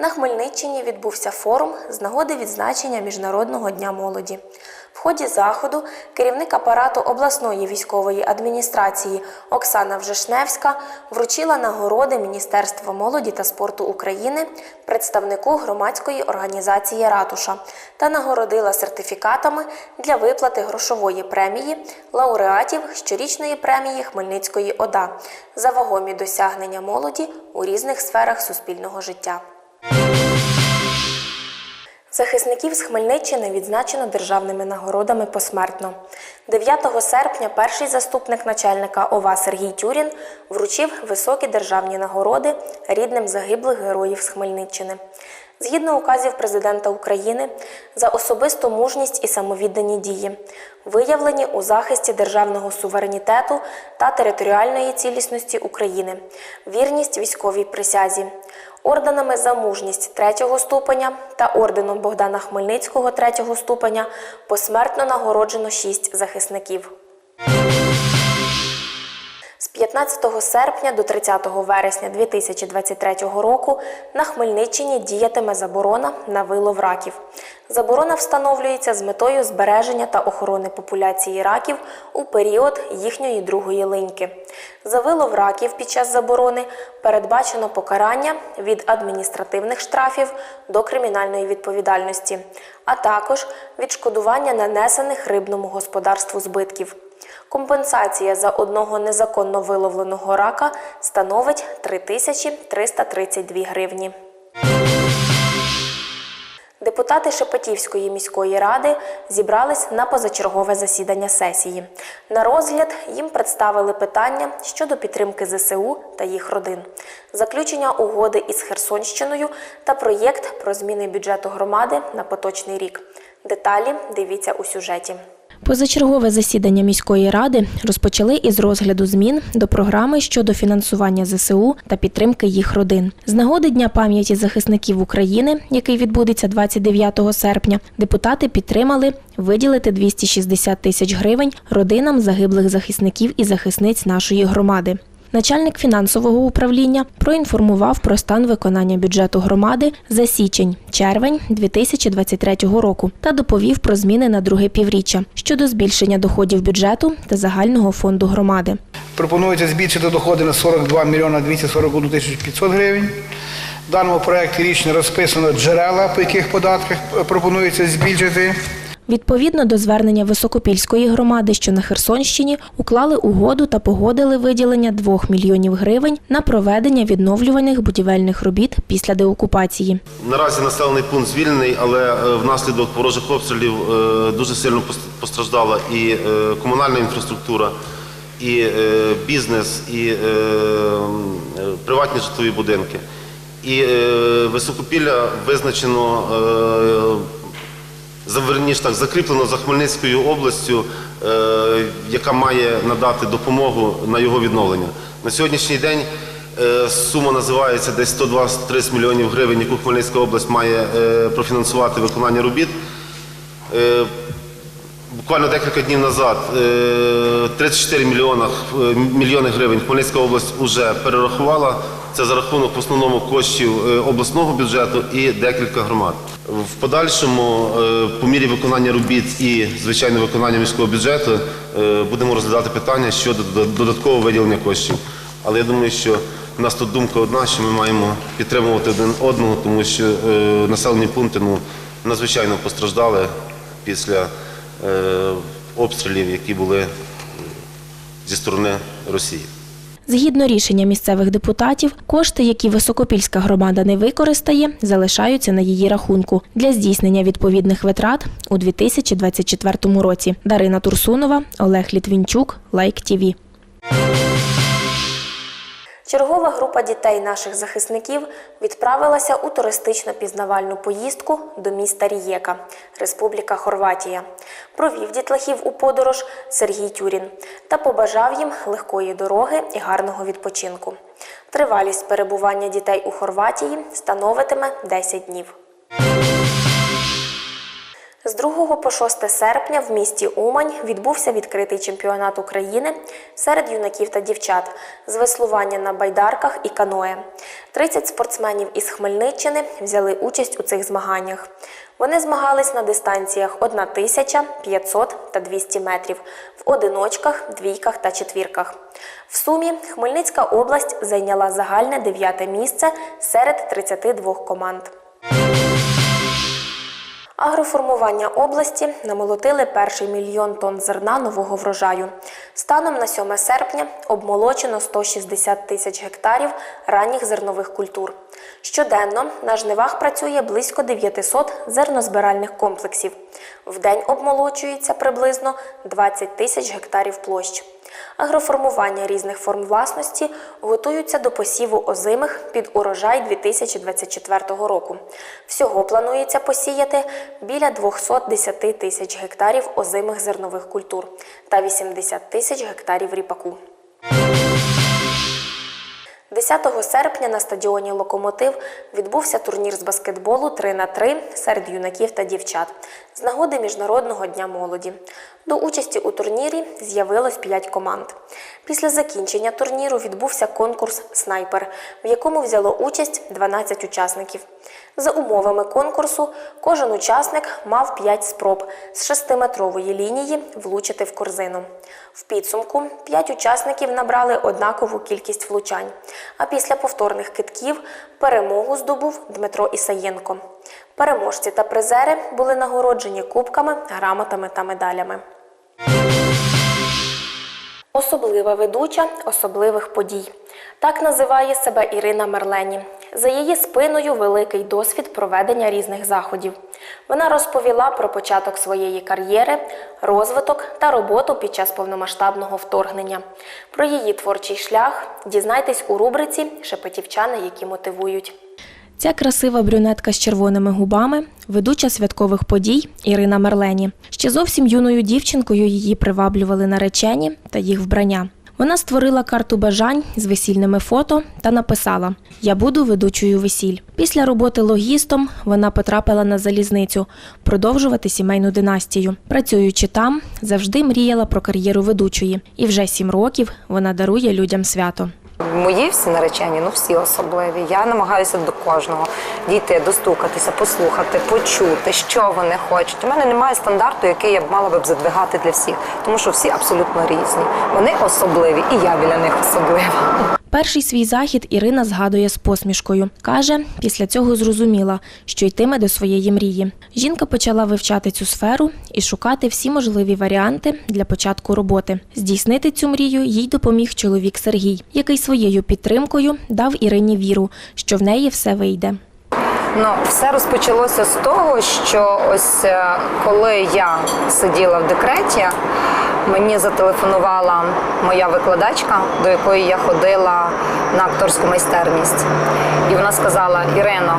На Хмельниччині відбувся форум з нагоди відзначення Міжнародного дня молоді. В ході заходу керівник апарату обласної військової адміністрації Оксана Вжешневська вручила нагороди Міністерства молоді та спорту України представнику громадської організації Ратуша та нагородила сертифікатами для виплати грошової премії лауреатів щорічної премії Хмельницької ОДА за вагомі досягнення молоді у різних сферах суспільного життя. Захисників з Хмельниччини відзначено державними нагородами посмертно. 9 серпня перший заступник начальника ОВА Сергій Тюрін вручив високі державні нагороди рідним загиблих героїв з Хмельниччини. Згідно указів президента України, за особисту мужність і самовіддані дії, виявлені у захисті державного суверенітету та територіальної цілісності України, вірність військовій присязі, орденами за мужність третього ступеня та орденом Богдана Хмельницького третього ступеня посмертно нагороджено шість захисників. З 15 серпня до 30 вересня 2023 року на Хмельниччині діятиме заборона на вилов раків. Заборона встановлюється з метою збереження та охорони популяції раків у період їхньої другої линьки. За вилов раків під час заборони передбачено покарання від адміністративних штрафів до кримінальної відповідальності, а також відшкодування нанесених рибному господарству збитків. Компенсація за одного незаконно виловленого рака становить 3332 гривні. Депутати Шепетівської міської ради зібрались на позачергове засідання сесії. На розгляд їм представили питання щодо підтримки ЗСУ та їх родин, заключення угоди із Херсонщиною та проєкт про зміни бюджету громади на поточний рік. Деталі дивіться у сюжеті. Позачергове засідання міської ради розпочали із розгляду змін до програми щодо фінансування ЗСУ та підтримки їх родин. З нагоди Дня пам'яті захисників України, який відбудеться 29 серпня, депутати підтримали виділити 260 тисяч гривень родинам загиблих захисників і захисниць нашої громади. Начальник фінансового управління проінформував про стан виконання бюджету громади за січень-червень 2023 року та доповів про зміни на друге півріччя щодо збільшення доходів бюджету та загального фонду громади. Пропонується збільшити доходи на 42 мільйона 241 тисячу 500 гривень. В даному проєкті рішення розписано джерела, по яких податках пропонується збільшити. Відповідно до звернення Високопільської громади, що на Херсонщині, уклали угоду та погодили виділення 2 мільйонів гривень на проведення відновлюваних будівельних робіт після деокупації. Наразі населений пункт звільнений, але е, внаслідок ворожих обстрілів е, дуже сильно постраждала і е, комунальна інфраструктура, і бізнес, і приватні житлові будинки. І Високопілля визначено верніше так, закріплено за Хмельницькою областю, е, яка має надати допомогу на його відновлення. На сьогоднішній день е, сума називається десь 120-30 мільйонів гривень, яку Хмельницька область має е, профінансувати виконання робіт. Е, Буквально декілька днів назад е, 34 мільйона, е, мільйони гривень Хмельницька область вже перерахувала. Це за рахунок в основному коштів е, обласного бюджету і декілька громад. В подальшому, е, по мірі виконання робіт і звичайно виконання міського бюджету, е, будемо розглядати питання щодо додаткового виділення коштів. Але я думаю, що в нас тут думка одна, що ми маємо підтримувати один одного, тому що населені пункти ну, надзвичайно постраждали після обстрілів, які були зі сторони Росії. Згідно рішення місцевих депутатів, кошти, які Високопільська громада не використає, залишаються на її рахунку для здійснення відповідних витрат у 2024 році. Дарина Турсунова, Олег Літвінчук, Лайк ТІВІ. Чергова група дітей наших захисників відправилася у туристично-пізнавальну поїздку до міста Рієка, Республіка Хорватія. Провів дітлахів у подорож Сергій Тюрін та побажав їм легкої дороги і гарного відпочинку. Тривалість перебування дітей у Хорватії становитиме 10 днів. З 2 по 6 серпня в місті Умань відбувся відкритий чемпіонат України серед юнаків та дівчат з веслування на байдарках і каное. 30 спортсменів із Хмельниччини взяли участь у цих змаганнях. Вони змагались на дистанціях 1 тисяча, 500 та 200 метрів, в одиночках, двійках та четвірках. В сумі Хмельницька область зайняла загальне дев'яте місце серед 32 команд. Агроформування області намолотили перший мільйон тонн зерна нового врожаю. Станом на 7 серпня обмолочено 160 тисяч гектарів ранніх зернових культур. Щоденно на жнивах працює близько 900 зернозбиральних комплексів. В день обмолочується приблизно 20 тисяч гектарів площ. Агроформування різних форм власності готуються до посіву озимих під урожай 2024 року. Всього планується посіяти біля 210 тисяч гектарів озимих зернових культур та 80 тисяч гектарів ріпаку. 10 серпня на стадіоні Локомотив відбувся турнір з баскетболу 3 на 3 серед юнаків та дівчат з нагоди Міжнародного дня молоді. До участі у турнірі з'явилось 5 команд. Після закінчення турніру відбувся конкурс Снайпер, в якому взяло участь 12 учасників. За умовами конкурсу, кожен учасник мав 5 спроб з 6-метрової лінії влучити в корзину. В підсумку 5 учасників набрали однакову кількість влучань. А після повторних китків перемогу здобув Дмитро Ісаєнко. Переможці та призери були нагороджені кубками, грамотами та медалями. Особлива ведуча особливих подій. Так називає себе Ірина Мерлені. За її спиною великий досвід проведення різних заходів. Вона розповіла про початок своєї кар'єри, розвиток та роботу під час повномасштабного вторгнення. Про її творчий шлях дізнайтесь у рубриці Шепетівчани, які мотивують. Ця красива брюнетка з червоними губами, ведуча святкових подій Ірина Мерлені. Ще зовсім юною дівчинкою її приваблювали наречені та їх вбрання. Вона створила карту бажань з весільними фото та написала: Я буду ведучою весіль. Після роботи логістом вона потрапила на залізницю продовжувати сімейну династію. Працюючи там, завжди мріяла про кар'єру ведучої, і вже сім років вона дарує людям свято. Мої всі наречені, ну всі особливі. Я намагаюся до кожного дійти, достукатися, послухати, почути, що вони хочуть. У мене немає стандарту, який я б мала би задвигати для всіх, тому що всі абсолютно різні. Вони особливі, і я біля них особлива. Перший свій захід Ірина згадує з посмішкою. Каже, після цього зрозуміла, що йтиме до своєї мрії. Жінка почала вивчати цю сферу і шукати всі можливі варіанти для початку роботи. Здійснити цю мрію їй допоміг чоловік Сергій, який своєю підтримкою дав Ірині віру, що в неї все вийде. Ну, все розпочалося з того, що ось е, коли я сиділа в декреті, мені зателефонувала моя викладачка, до якої я ходила на акторську майстерність. І вона сказала: Ірино,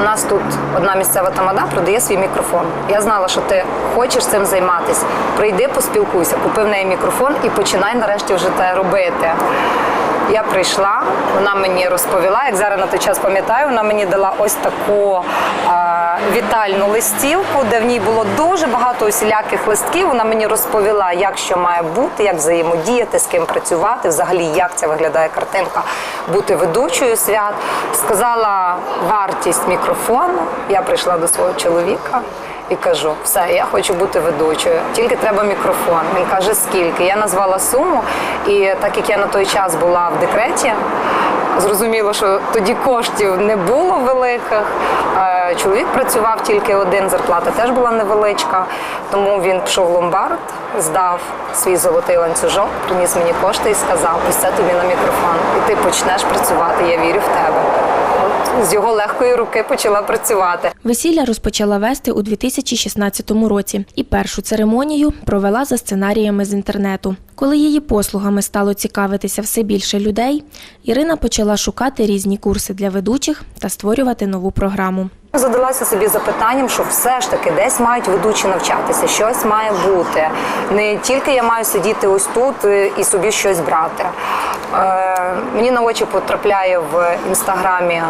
у нас тут одна місцева тамада продає свій мікрофон. Я знала, що ти хочеш цим займатися. Прийди, поспілкуйся, купи в неї мікрофон і починай нарешті вже те робити. Я прийшла, вона мені розповіла, як зараз на той час пам'ятаю, вона мені дала ось таку е, вітальну листівку, де в ній було дуже багато усіляких листків. Вона мені розповіла, як що має бути, як взаємодіяти, з ким працювати, взагалі як це виглядає картинка, бути ведучою свят. Сказала вартість мікрофону. Я прийшла до свого чоловіка. І кажу, все, я хочу бути ведучою, тільки треба мікрофон. Він каже, скільки. Я назвала суму, і так як я на той час була в декреті, зрозуміло, що тоді коштів не було великих. Чоловік працював тільки один, зарплата теж була невеличка. Тому він пішов в ломбард, здав свій золотий ланцюжок, приніс мені кошти і сказав: ось це тобі на мікрофон. І ти почнеш працювати. Я вірю в тебе. З його легкої руки почала працювати. Весілля розпочала вести у 2016 році і першу церемонію провела за сценаріями з інтернету. Коли її послугами стало цікавитися все більше людей, Ірина почала шукати різні курси для ведучих та створювати нову програму. Задалася собі запитанням, що все ж таки десь мають ведучі навчатися, щось має бути. Не тільки я маю сидіти ось тут е, і собі щось брати. Е, мені на очі потрапляє в інстаграмі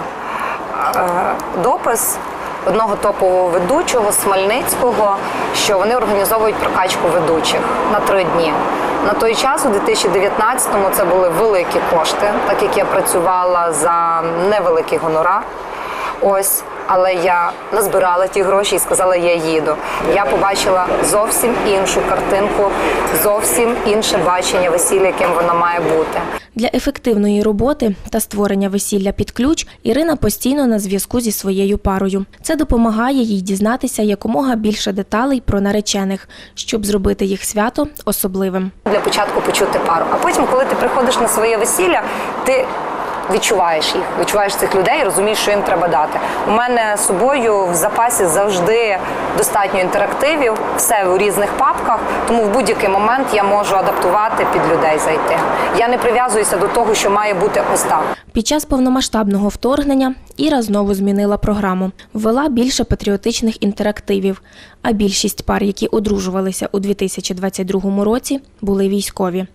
допис одного топового ведучого з Хмельницького, що вони організовують прокачку ведучих на три дні. На той час, у 2019-му, це були великі кошти, так як я працювала за невеликий гонорар. Ось, але я назбирала ті гроші і сказала, я їду. Я побачила зовсім іншу картинку, зовсім інше бачення весілля, яким воно має бути. Для ефективної роботи та створення весілля під ключ Ірина постійно на зв'язку зі своєю парою. Це допомагає їй дізнатися якомога більше деталей про наречених, щоб зробити їх свято особливим. Для початку почути пару. А потім, коли ти приходиш на своє весілля, ти відчуваєш їх, відчуваєш цих людей і розумієш, що їм треба дати. У мене з собою в запасі завжди достатньо інтерактивів, все у різних папках, тому в будь-який момент я можу адаптувати під людей зайти. Я не прив'язуюся до того, що має бути ось так. Під час повномасштабного вторгнення Іра знову змінила програму, ввела більше патріотичних інтерактивів. А більшість пар, які одружувалися у 2022 році, були військові.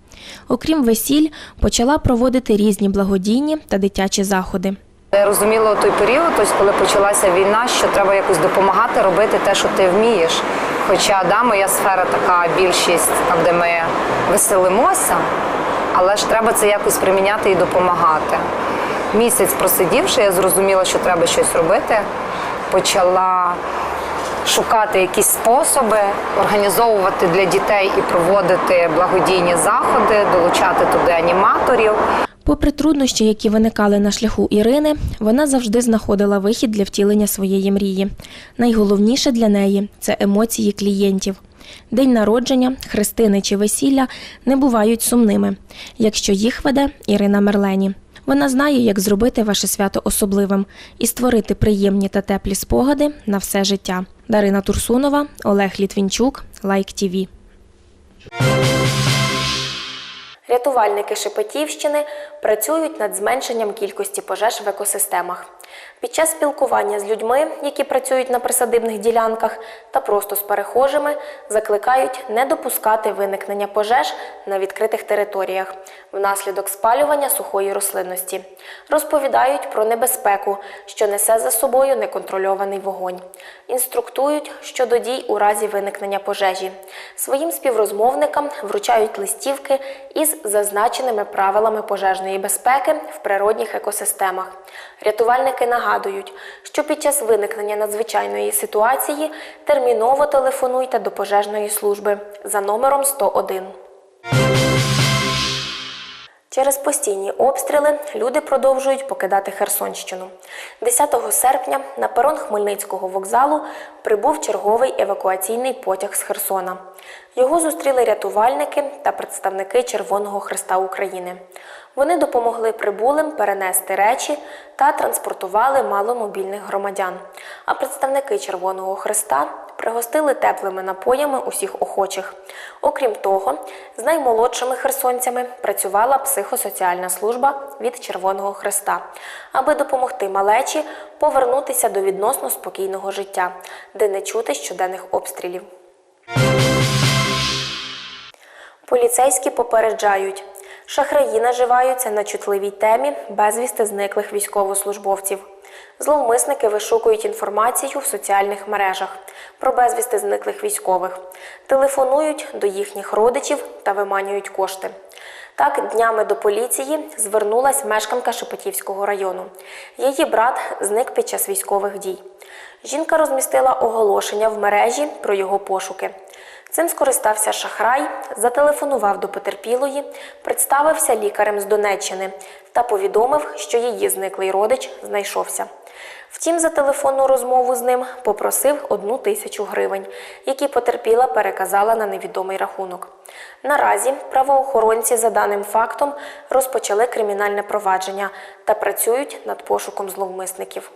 Окрім весіль, почала проводити різні благодійні та дитячі заходи. Я розуміла той період, ось коли почалася війна, що треба якось допомагати робити те, що ти вмієш. Хоча да, моя сфера така більшість, там де ми веселимося, але ж треба це якось приміняти і допомагати. Місяць просидівши, я зрозуміла, що треба щось робити. Почала шукати якісь способи, організовувати для дітей і проводити благодійні заходи, долучати туди аніматорів. Попри труднощі, які виникали на шляху Ірини, вона завжди знаходила вихід для втілення своєї мрії. Найголовніше для неї це емоції клієнтів. День народження, хрестини чи весілля не бувають сумними, якщо їх веде Ірина Мерлені. Вона знає, як зробити ваше свято особливим і створити приємні та теплі спогади на все життя. Дарина Турсунова, Олег Літвінчук, Лайк ТІВІ. Рятувальники Шепетівщини працюють над зменшенням кількості пожеж в екосистемах. Під час спілкування з людьми, які працюють на присадибних ділянках, та просто з перехожими, закликають не допускати виникнення пожеж на відкритих територіях внаслідок спалювання сухої рослинності. Розповідають про небезпеку, що несе за собою неконтрольований вогонь. Інструктують щодо дій у разі виникнення пожежі. Своїм співрозмовникам вручають листівки із зазначеними правилами пожежної безпеки в природних екосистемах. Рятувальники нагадують, що під час виникнення надзвичайної ситуації терміново телефонуйте до пожежної служби за номером 101. Через постійні обстріли люди продовжують покидати Херсонщину. 10 серпня на перон Хмельницького вокзалу прибув черговий евакуаційний потяг з Херсона. Його зустріли рятувальники та представники Червоного Христа України. Вони допомогли прибулим перенести речі та транспортували маломобільних громадян. А представники Червоного Христа пригостили теплими напоями усіх охочих. Окрім того, з наймолодшими херсонцями працювала психосоціальна служба від Червоного Христа, аби допомогти малечі повернутися до відносно спокійного життя, де не чути щоденних обстрілів. Поліцейські попереджають, шахраї наживаються на чутливій темі безвісти зниклих військовослужбовців. Зловмисники вишукують інформацію в соціальних мережах про безвісти зниклих військових, телефонують до їхніх родичів та виманюють кошти. Так, днями до поліції звернулась мешканка Шепетівського району. Її брат зник під час військових дій. Жінка розмістила оголошення в мережі про його пошуки. Цим скористався шахрай, зателефонував до потерпілої, представився лікарем з Донеччини та повідомив, що її зниклий родич знайшовся. Втім, за телефонну розмову з ним попросив одну тисячу гривень, які потерпіла переказала на невідомий рахунок. Наразі правоохоронці за даним фактом розпочали кримінальне провадження та працюють над пошуком зловмисників.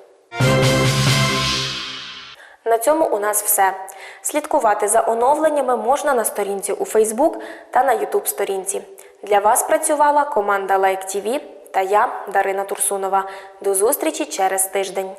На цьому у нас все. Слідкувати за оновленнями можна на сторінці у Facebook та на YouTube сторінці. Для вас працювала команда Like ТІВІ та я, Дарина Турсунова. До зустрічі через тиждень.